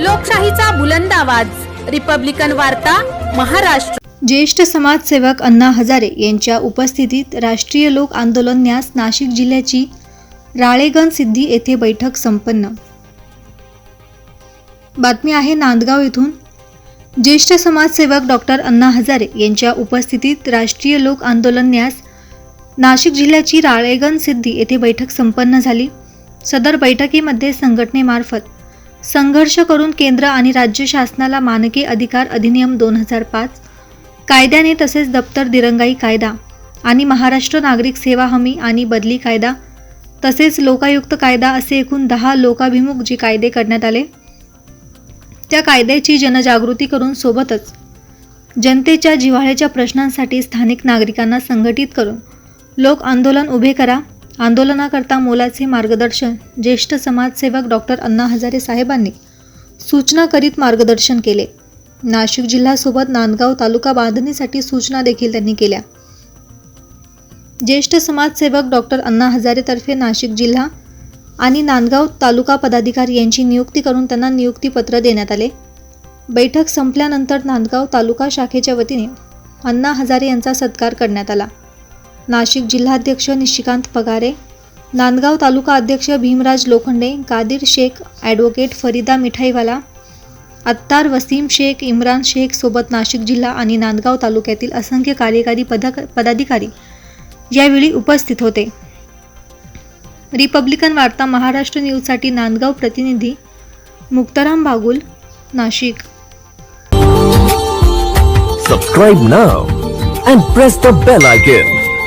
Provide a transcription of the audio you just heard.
लोकशाहीचा बुलंद आवाज. रिपब्लिकन वार्ता महाराष्ट्र. ज्येष्ठ समाजसेवक अण्णा हजारे यांच्या उपस्थितीत राष्ट्रीय लोक आंदोलन न्यास नाशिक जिल्ह्याची राळेगण सिद्धी येथे बैठक संपन्न. बातमी आहे नांदगाव येथून ज्येष्ठ समाजसेवक डॉक्टर अण्णा हजारे यांच्या उपस्थितीत राष्ट्रीय लोक आंदोलन न्यास नाशिक जिल्ह्याची राळेगण सिद्धी येथे बैठक संपन्न झाली. सदर बैठकीमध्ये संघटनेमार्फत संघर्ष करून केंद्र आणि राज्य शासनाला मानके अधिकार अधिनियम दोन हजार पाच कायद्याने तसेच दप्तर दिरंगाई कायदा आणि महाराष्ट्र नागरिक सेवा हमी आणि बदली कायदा तसेच लोकायुक्त कायदा असे एकूण दहा लोकाभिमुख जे कायदे करण्यात आले त्या कायद्याची जनजागृती करून सोबतच जनतेच्या जिव्हाळ्याच्या प्रश्नांसाठी स्थानिक नागरिकांना संघटित करून लोक आंदोलन उभे करा आंदोलनाकरता मोलाचे मार्गदर्शन ज्येष्ठ समाजसेवक डॉक्टर अण्णा हजारे साहेबांनी सूचना करीत मार्गदर्शन केले. नाशिक जिल्ह्यासोबत नांदगाव तालुका बांधणीसाठी सूचना देखील त्यांनी केल्या. ज्येष्ठ समाजसेवक डॉक्टर अण्णा हजारेतर्फे नाशिक जिल्हा आणि नांदगाव तालुका पदाधिकारी यांची नियुक्ती करून त्यांना नियुक्तीपत्र देण्यात आले. बैठक संपल्यानंतर नांदगाव तालुका शाखेच्या वतीने अण्णा हजारे यांचा सत्कार करण्यात आला. नाशिक जिल्हाध्यक्ष निशिकांत पगारे नांदगाव तालुका अध्यक्ष भीमराज लोखंडे कादिर शेख ॲडव्होकेट फरीदा मिठाईवाला अत्तार वसीम शेख इम्रान शेख सोबत नाशिक जिल्हा आणि नांदगाव तालुक्यातील असंख्य कार्यकारी पदा पदाधिकारी यावेळी उपस्थित होते रिपब्लिकन वार्ता महाराष्ट्र न्यूजसाठी नांदगाव प्रतिनिधी Muktaram Bagul Nashik subscribe now and press the bell icon.